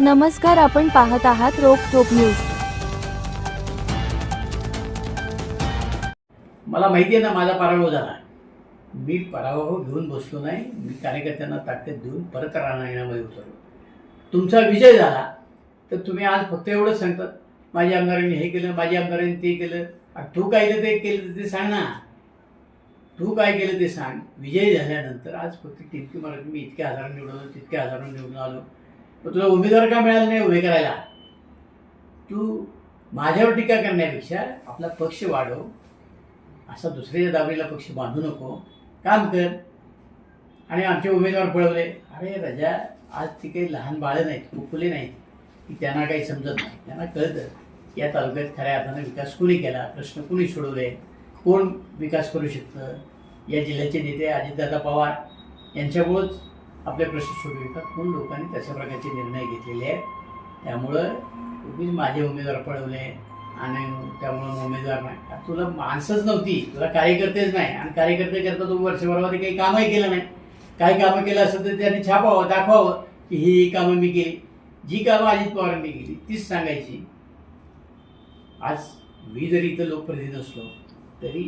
नमस्कार आपण पाहत आहात रोक न्यूज. मला माहिती आहे ना माझा पराभव झाला. मी पराभव घेऊन बसलो नाही मी कार्यकर्त्यांना ताकद देऊन परत राहण्यामध्ये उतरलो तुमचा विजय झाला तर तुम्ही आज फक्त एवढंच सांगतात माझ्या आमदारांनी हे केलं माझ्या आमदारांनी ते केलं. तू काय केलं ते केलं ते सांग ना. तू काय केलं ते सांग. विजय झाल्यानंतर आज फक्त टिपकी मारत मी इतक्या हजारांनी निवडून आलो तितक्या हजारांनी निवडून आलो. मग तुला उमेदवार का मिळाला नाही उभे करायला? तू माझ्यावर टीका करण्यापेक्षा आपला पक्ष वाढव. असा दुसऱ्याच्या दाबरीला पक्ष बांधू नको. काम कर. आणि आमचे उमेदवार पळवले. अरे रजा आज ती काही लहान बाळं नाहीत कुकुले नाहीत. की त्यांना काही समजत नाही. त्यांना कळतं या तालुक्यात खऱ्या अर्थानं विकास कुणी केला? प्रश्न कुणी सोडवले? कोण विकास करू शकतं? या जिल्ह्याचे नेते अजितदादा पवार यांच्यामुळंच आपले प्रश्न सोडू शकतात म्हणून लोकांनी तशा प्रकारचे निर्णय घेतलेले आहेत. त्यामुळं मी माझे उमेदवार पळवले आणि त्यामुळं उमेदवार नाही. तुला माणसंच नव्हती. तुला कार्यकर्तेच नाही. आणि कार्यकर्ते करता तू वर्षभरामध्ये काही कामही केलं नाही. काही कामं केलं असेल तर त्यांनी छापावं दाखवावं की ही ही कामं मी केली. जी कामं अजित पवारांनी केली तीच सांगायची. आज मी जरी इथं लोकप्रतिनिधी असलो तरी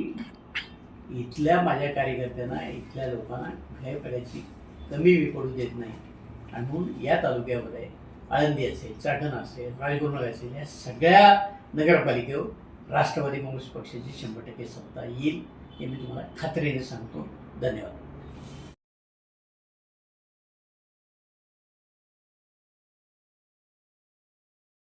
इथल्या माझ्या कार्यकर्त्यांना इथल्या लोकांना कुठल्याही पडायची कमी मी पडू देत नाही. आणि म्हणून या तालुक्यामध्ये आळंदी असेल चाकण असेल राजगुरुनगर असेल या सगळ्या नगरपालिकेवर राष्ट्रवादी काँग्रेस पक्षाची शंभर टक्के सत्ता येईल हे मी तुम्हाला खात्रीने सांगतो. धन्यवाद.